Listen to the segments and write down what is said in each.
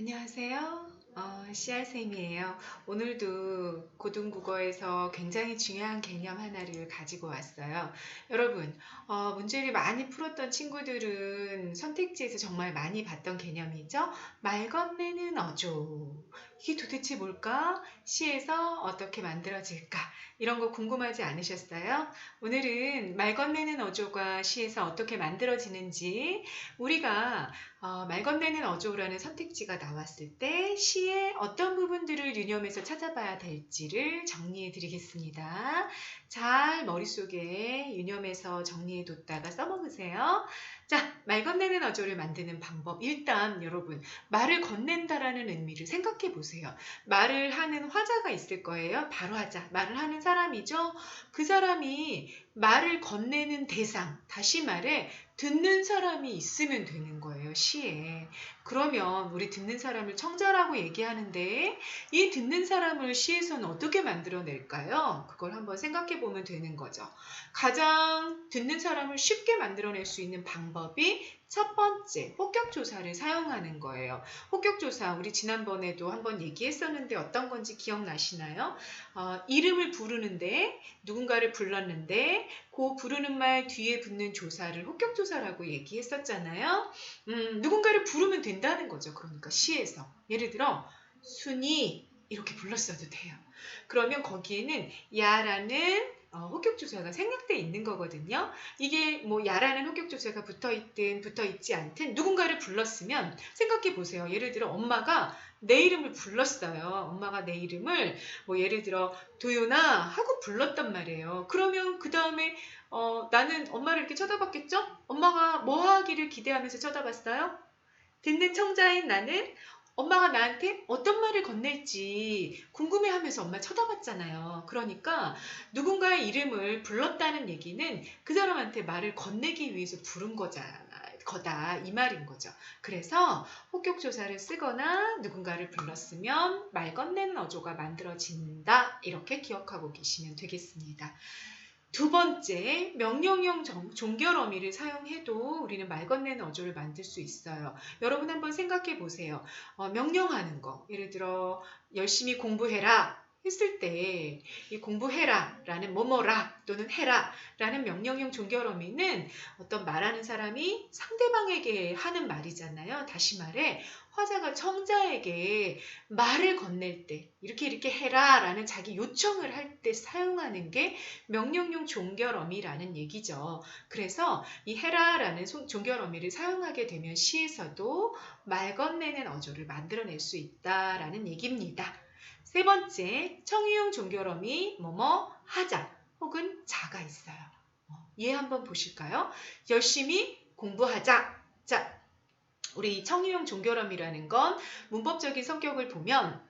안녕하세요. 어, 씨알쌤이에요. 오늘도 고등국어에서 굉장히 중요한 개념 하나를 가지고 왔어요. 여러분, 어, 문제를 많이 풀었던 친구들은 선택지에서 정말 많이 봤던 개념이죠. 말 건네는 어조. 이게 도대체 뭘까? 시에서 어떻게 만들어질까? 이런 거 궁금하지 않으셨어요? 오늘은 말 건네는 어조가 시에서 어떻게 만들어지는지 우리가 어, 말 건네는 어조라는 선택지가 나왔을 때 시의 어떤 부분들을 유념해서 찾아봐야 될지를 정리해 드리겠습니다. 잘 머릿속에 유념해서 정리해 뒀다가 써먹으세요. 자, 말 건네는 어조를 만드는 방법. 일단 여러분, 말을 건넨다라는 의미를 생각해 보세요. 말을 하는 화자가 있을 거예요. 바로 하자. 말을 하는 사람이죠. 그 사람이 말을 건네는 대상, 다시 말해 듣는 사람이 있으면 되는 거예요, 시에. 그러면 우리 듣는 사람을 청자라고 얘기하는데 이 듣는 사람을 시에서는 어떻게 만들어낼까요? 그걸 한번 생각해 보면 되는 거죠. 가장 듣는 사람을 쉽게 만들어낼 수 있는 방법 이 첫 번째, 혹격 조사를 사용하는 거예요. 혹격 조사, 우리 지난번에도 한번 얘기했었는데 어떤 건지 기억나시나요? 어, 이름을 부르는데, 누군가를 불렀는데, 그 부르는 말 뒤에 붙는 조사를 혹격 조사라고 얘기했었잖아요. 음, 누군가를 부르면 된다는 거죠. 그러니까 시에서. 예를 들어, 순이 이렇게 불렀어도 돼요. 그러면 거기에는 야라는 어, 혹격조사가 생략돼 있는 거거든요. 이게 뭐 야라는 혹격조사가 붙어 있든 붙어 있지 않든 누군가를 불렀으면 생각해 보세요. 예를 들어 엄마가 내 이름을 불렀어요. 엄마가 내 이름을 뭐 예를 들어 도윤아 하고 불렀단 말이에요. 그러면 그 다음에 어, 나는 엄마를 이렇게 쳐다봤겠죠? 엄마가 뭐 하기를 기대하면서 쳐다봤어요? 듣는 청자인 나는 엄마가 나한테 어떤 말을 건넬지 궁금해하면서 엄마 쳐다봤잖아요. 그러니까 누군가의 이름을 불렀다는 얘기는 그 사람한테 말을 건네기 위해서 부른 거잖아. 거다 이 말인 거죠. 그래서 혹격 조사를 쓰거나 누군가를 불렀으면 말 건네는 어조가 만들어진다 이렇게 기억하고 계시면 되겠습니다. 두 번째, 명령형 종결 어미를 사용해도 우리는 말 건네는 어조를 만들 수 있어요. 여러분 한번 생각해 보세요. 어, 명령하는 거. 예를 들어, 열심히 공부해라. 했을 때 이 공부해라 라는 뭐뭐라 또는 해라 라는 명령형 종결 어미는 어떤 말하는 사람이 상대방에게 하는 말이잖아요. 다시 말해 화자가 청자에게 말을 건넬 때 이렇게 이렇게 해라 라는 자기 요청을 할 때 사용하는 게 명령용 종결어미라는 얘기죠. 그래서 이 해라 라는 종결어미를 사용하게 되면 시에서도 말 건네는 어조를 만들어낼 수 있다라는 얘기입니다. 세 번째, 청유용 종결어미 뭐뭐 하자 혹은 자가 있어요. 얘 어, 한번 보실까요? 열심히 공부하자. 자, 우리 청유형 종결함이라는 건 문법적인 성격을 보면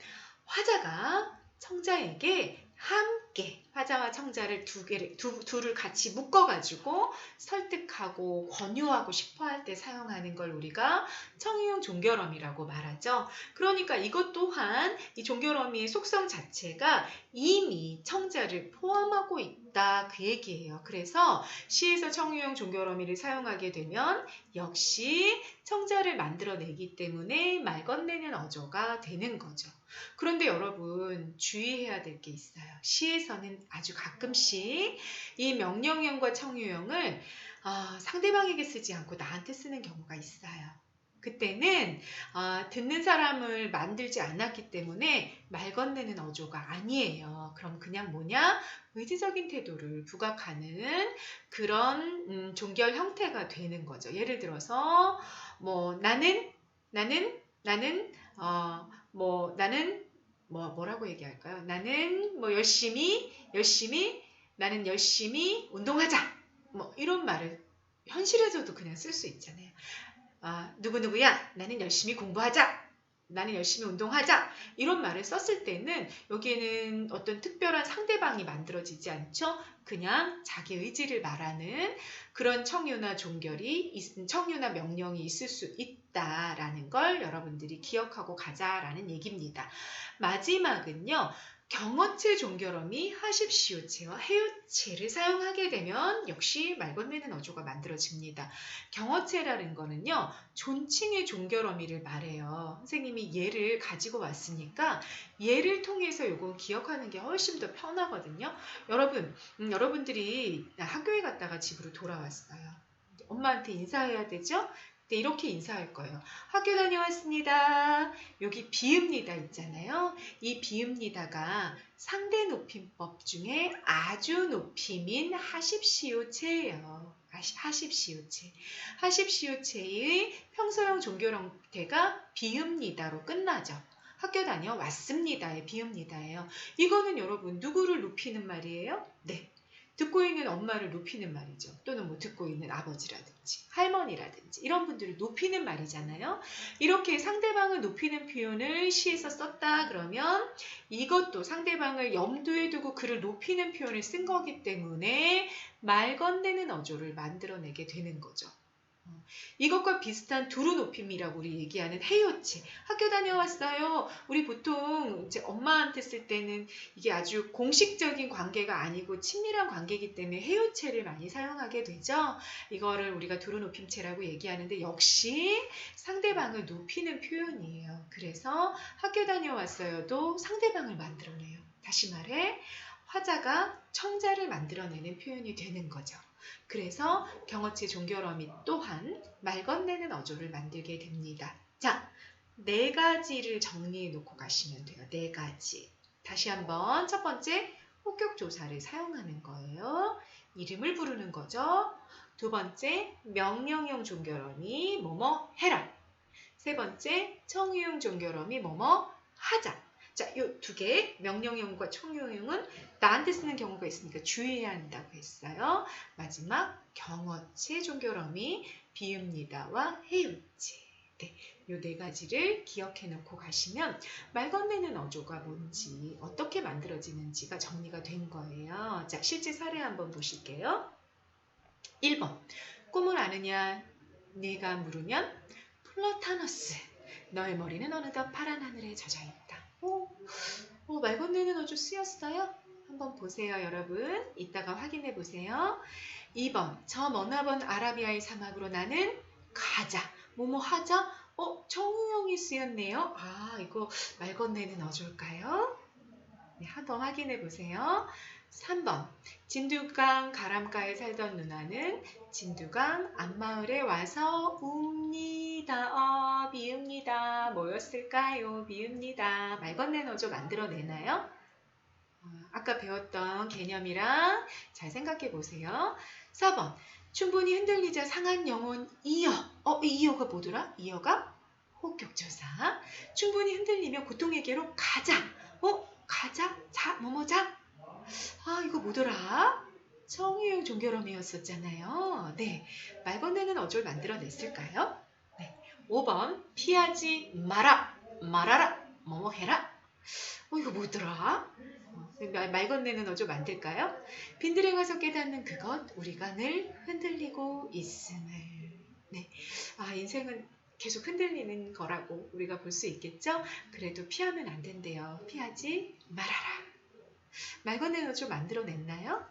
화자가 청자에게 함께 화자와 청자를 두 개를 두, 둘을 같이 묶어 가지고 설득하고 권유하고 싶어 할 때 사용하는 걸 우리가 청유형 종결어미라고 말하죠. 그러니까 이것 또한 이 종결어미의 속성 자체가 이미 청자를 포함하고 있다 그 얘기예요. 그래서 시에서 청유형 종결어미를 사용하게 되면 역시 청자를 만들어내기 때문에 말 건네는 어조가 되는 거죠. 그런데 여러분 주의해야 될 게 있어요. 시에서는 아주 가끔씩 이 명령형과 청유형을 어, 상대방에게 쓰지 않고 나한테 쓰는 경우가 있어요. 그때는 어, 듣는 사람을 만들지 않았기 때문에 말 건네는 어조가 아니에요. 그럼 그냥 뭐냐? 의지적인 태도를 부각하는 그런 음, 종결 형태가 되는 거죠. 예를 들어서 뭐 나는 나는 나는 어, 뭐 나는 뭐 뭐라고 얘기할까요? 나는 뭐 열심히 열심히 나는 열심히 운동하자. 뭐 이런 말을 현실에서도 그냥 쓸 수 있잖아요. 아, 누구누구야, 나는 열심히 공부하자. 나는 열심히 운동하자. 이런 말을 썼을 때는 여기에는 어떤 특별한 상대방이 만들어지지 않죠. 그냥 자기 의지를 말하는 그런 청유나 종결이, 청유나 명령이 있을 수 있다라는 걸 여러분들이 기억하고 가자라는 얘기입니다. 마지막은요. 경어체 종결어미 하십시오체와 해요체를 사용하게 되면 역시 말 건네는 어조가 만들어집니다. 경어체라는 거는요. 존칭의 종결어미를 말해요. 선생님이 얘를 가지고 왔으니까 얘를 통해서 요거 기억하는 게 훨씬 더 편하거든요. 여러분, 음, 여러분들이 학교에 갔다가 집으로 돌아왔어요. 엄마한테 인사해야 되죠? 네, 이렇게 인사할 거예요. 학교 다녀왔습니다. 여기 비읍니다 있잖아요. 이 비읍니다가 상대 높임법 중에 아주 높임인 하십시오체예요. 하십시오체. 하십시오체의 평소형 종교 형태가 비읍니다로 끝나죠. 학교 다녀왔습니다의 비읍니다예요. 이거는 여러분 누구를 높이는 말이에요? 네. 듣고 있는 엄마를 높이는 말이죠. 또는 뭐 듣고 있는 아버지라든지 할머니라든지 이런 분들을 높이는 말이잖아요. 이렇게 상대방을 높이는 표현을 시에서 썼다 그러면 이것도 상대방을 염두에 두고 그를 높이는 표현을 쓴 거기 때문에 말 건네는 어조를 만들어내게 되는 거죠. 어, 이것과 비슷한 두루 높임이라고 우리 얘기하는 헤요체. 학교 다녀왔어요. 우리 보통 이제 엄마한테 쓸 때는 이게 아주 공식적인 관계가 아니고 친밀한 관계이기 때문에 헤요체를 많이 사용하게 되죠. 이거를 우리가 두루 높임체라고 얘기하는데 역시 상대방을 높이는 표현이에요. 그래서 학교 다녀왔어요도 상대방을 만들어내요. 다시 말해 화자가 청자를 만들어내는 표현이 되는 거죠. 그래서 경어체 종결어미 또한 말 건네는 어조를 만들게 됩니다. 자, 네 가지를 정리해 놓고 가시면 돼요. 네 가지. 다시 한번 첫 번째 호격 조사를 사용하는 거예요. 이름을 부르는 거죠. 두 번째 명령형 종결어미 뭐뭐 해라. 세 번째 청유형 종결어미 뭐뭐 하자. 자, 이두 개, 명령형과 청유형은 나한테 쓰는 경우가 있으니까 주의해야 한다고 했어요. 마지막 경어체 종결어미 비읍니다와 해음체. 네, 이네 가지를 기억해 놓고 가시면 말 건네는 어조가 뭔지 어떻게 만들어지는지가 정리가 된 거예요. 자, 실제 사례 한번 보실게요. 1번. 꿈을 아느냐? 네가 물으면 플러타너스. 너의 머리는 어느덧 파란 하늘에 젖어 있다. 오, 오, 말 건네는 어조 쓰였어요? 한번 보세요, 여러분. 이따가 확인해 보세요. 2번. 저 머나먼 아라비아의 사막으로 나는 가자. 뭐뭐 하자? 어, 청우형이 쓰였네요. 아, 이거 말 건네는 어쩔까요? 네, 한번 확인해 보세요. 3번. 진두강 가람가에 살던 누나는 진두강 앞마을에 와서 웁니 다. 어, 비읍니다. 뭐였을까요? 비읍니다. 말 건네는 어조 만들어내나요? 어, 아까 배웠던 개념이랑 잘 생각해 보세요. 4번. 충분히 흔들리자 상한 영혼 이어. 어, 이 이어가 뭐더라? 이어가 호격조사. 충분히 흔들리면 고통에게로 가자. 어, 가자. 자, 뭐뭐자. 아, 이거 뭐더라? 청유형 종결어미였었잖아요. 네. 말 건네는 어쩔 만들어냈을까요? 네. 5번. 피하지 마라. 말아라. 뭐뭐 해라. 어, 이거 뭐더라? 어, 말, 말 건네는 어조 만들까요? 빈들에 가서 깨닫는 그것, 우리가 늘 흔들리고 있음을. 네. 아, 인생은 계속 흔들리는 거라고 우리가 볼 수 있겠죠? 그래도 피하면 안 된대요. 피하지 말아라. 말 건네는 어조 만들어냈나요?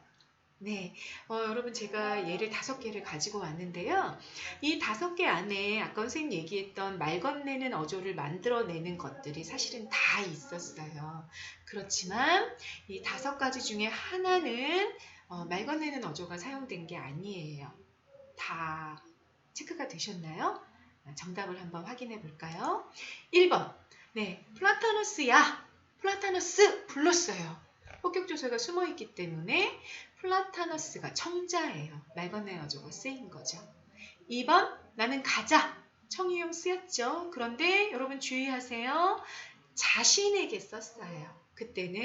네, 어, 여러분 제가 예를 다섯 개를 가지고 왔는데요. 이 다섯 개 안에 아까 선생님 얘기했던 말 건네는 어조를 만들어내는 것들이 사실은 다 있었어요. 그렇지만 이 다섯 가지 중에 하나는 어, 말 건네는 어조가 사용된 게 아니에요. 다 체크가 되셨나요? 아, 정답을 한번 확인해 볼까요? 1번. 네, 플라타너스야. 플라타너스 불렀어요. 폭격조사가 숨어 있기 때문에 플라타너스가 청자예요. 말 건네는 어조가 쓰인 거죠. 2번. 나는 가자. 청유형 쓰였죠. 그런데 여러분 주의하세요. 자신에게 썼어요. 그때는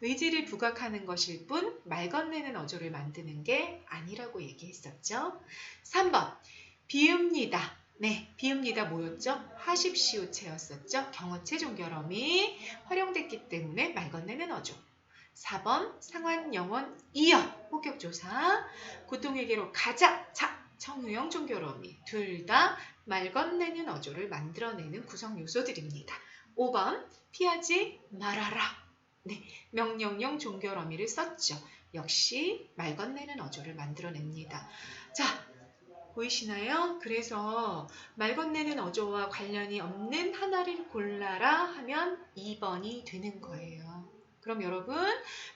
의지를 부각하는 것일 뿐 말 건네는 어조를 만드는 게 아니라고 얘기했었죠. 3번 비읍니다. 네, 비읍니다 뭐였죠? 하십시오체였었죠. 경어체 종결어미 활용됐기 때문에. 4번 상환 영원 이어 호격조사 고통에게로 가자 자 청유형 종결어미 둘 다 말 건네는 어조를 만들어내는 구성 요소들입니다. 5번 피하지 말아라 명령형 종결 어미를 썼죠. 역시 말 건네는 어조를 만들어냅니다. 자, 보이시나요? 그래서 말 건네는 어조와 관련이 없는 하나를 골라라 하면 2번이 되는 거예요. 그럼 여러분,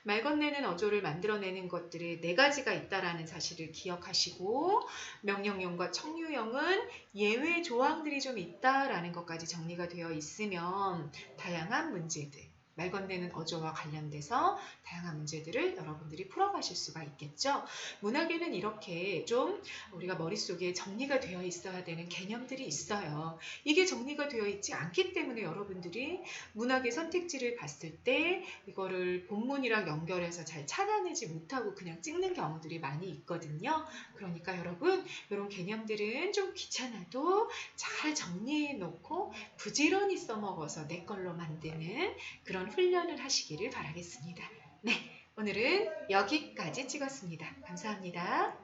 말 건네는 어조를 만들어내는 것들이 네 가지가 있다라는 사실을 기억하시고 명령형과 청유형은 예외 조항들이 좀 있다라는 것까지 정리가 되어 있으면 다양한 문제들, 말 건네는 어조와 관련돼서 다양한 문제들을 여러분들이 풀어가실 수가 있겠죠. 문학에는 이렇게 좀 우리가 머릿속에 정리가 되어 있어야 되는 개념들이 있어요. 이게 정리가 되어 있지 않기 때문에 여러분들이 문학의 선택지를 봤을 때 이거를 본문이랑 연결해서 잘 찾아내지 못하고 그냥 찍는 경우들이 많이 있거든요. 그러니까 여러분 이런 개념들은 좀 귀찮아도 잘 정리해 놓고 부지런히 써먹어서 내 걸로 만드는 그런 훈련을 하시기를 바라겠습니다. 네, 오늘은 여기까지 찍었습니다. 감사합니다.